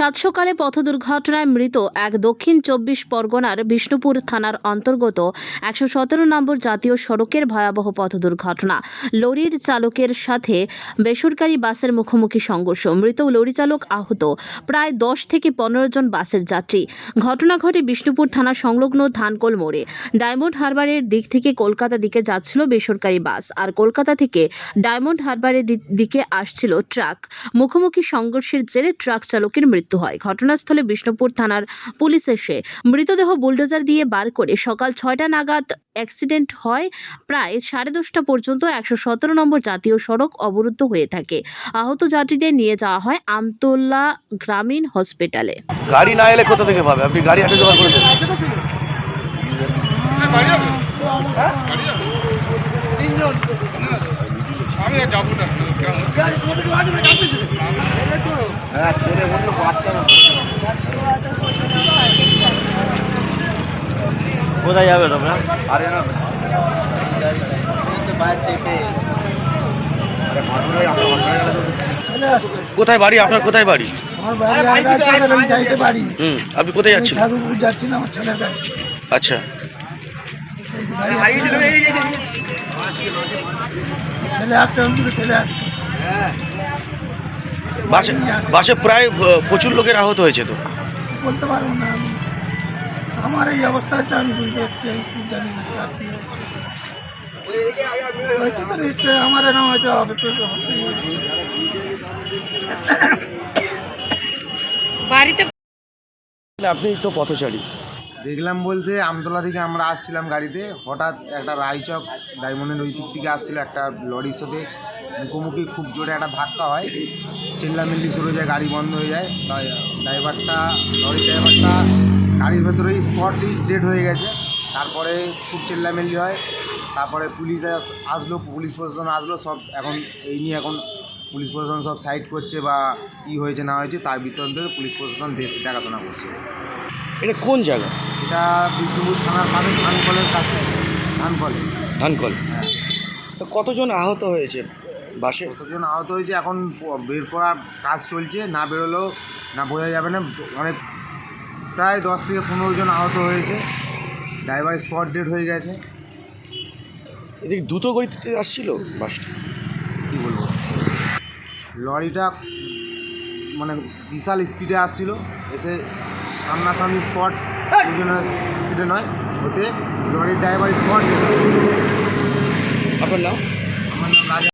সাত সকালে পথ দুর্ঘটনায় মৃত এক দক্ষিণ চব্বিশ পরগনার বিষ্ণুপুর থানার অন্তর্গত একশো সতেরো নম্বর জাতীয় সড়কের ভয়াবহ পথ দুর্ঘটনা লরির চালকের সাথে বেসরকারি বাসের মুখোমুখি সংঘর্ষ। মৃত লরি চালক আহত। প্রায় দশ থেকে পনেরো জন বাসের যাত্রী। ঘটনা ঘটে বিষ্ণুপুর থানা সংলগ্ন ধানকোল মোড়ে। ডায়মন্ড হারবারের দিক থেকে কলকাতা দিকে যাচ্ছিল বেসরকারি বাস আর কলকাতা থেকে ডায়মন্ড হারবারের দিকে আসছিল ট্রাক। মুখোমুখি সংঘর্ষের জেরে ট্রাক চালকের মৃত্যু হয়। ঘটনাস্থলে বিষ্ণুপুর থানার পুলিশ এসে মৃতদেহ বুলডোজার দিয়ে বার করে সকাল ছয়টা নাগাদ অ্যাক্সিডেন্ট হয়। প্রায় সাড়ে দশটা পর্যন্ত একশো সতেরো নম্বর জাতীয় সড়ক অবরুদ্ধ হয়ে থাকে। আহত যাত্রীদের নিয়ে যাওয়া হয় আমতোল্লা গ্রামীণ হসপিটালে। গাড়ি না এলে কোথা থেকে পাবে? আপনি গাড়ি আটে জোগাড় করে দেবেন। আমি আর যাব না। কেমন কোথায় যাবে তোমরা? কোথায় বাড়ি? আপনার কোথায় বাড়ি? হুম আপনি কোথায় যাচ্ছেন? যাচ্ছি না আমার ছেলের কাছে আচ্ছা ছেলে আসতে ছেলে বাসে বাসে প্রায় প্রচুর লোকের আহত হয়েছে তো? বলতে পারব না আমার এই অবস্থা হচ্ছে আমি বুঝতে পারছি জানি না আর হয়েছে তো নিশ্চয়ই আমার এরকম হয়েছে হবে তো বাড়িতে আপনি তো পথচারী। দেখলাম বলতে আমতলা থেকে আমরা আসছিলাম গাড়িতে, হঠাৎ একটা রায়চক ডায়মন্ডের ওই দিক থেকে আসছিল একটা লরির সাথে। মুখোমুখি খুব জোরে একটা ধাক্কা হয়, চিল্লামিল্লি শুরু যায়, গাড়ি বন্ধ হয়ে যায়। ড্রাইভারটা, লরির ড্রাইভারটা গাড়ির ভেতরেই স্পটই ডেড হয়ে গেছে। তারপরে খুব চিল্লামিল্লি হয়, তারপরে পুলিশ আসলো, পুলিশ প্রশাসন আসলো, সব এখন এই নিয়ে এখন পুলিশ প্রশাসন সব সাইড করছে বা কী হয়েছে না হয়েছে, তার ভিতরে পুলিশ প্রশাসন দেখাশোনা করছে। এটা কোন জায়গা? এটা বিষ্ণুপুর থানার পাবে ধানকলের কাছে ধানকলে। ধানকল। হ্যাঁ তো কতজন আহত হয়েছে বাসে? কতজন আহত হয়েছে এখন বের করার কাজ চলছে না বেরোলেও না বোঝা যাবে না। অনেক প্রায় দশ থেকে পনেরো জন আহত হয়েছে। ড্রাইভার স্পট ডেড হয়ে গেছে। এদিকে দ্রুত গতিতে আসছিল বাসটা? কী বলব? লরিটা মানে বিশাল স্পিডে আসছিল। এসে সামনাসামনি স্পট অ্যাক্সিডেন্ট হয়। ওতে লরির ড্রাইভার স্পট আপনার নাম? আমার নাম রাজা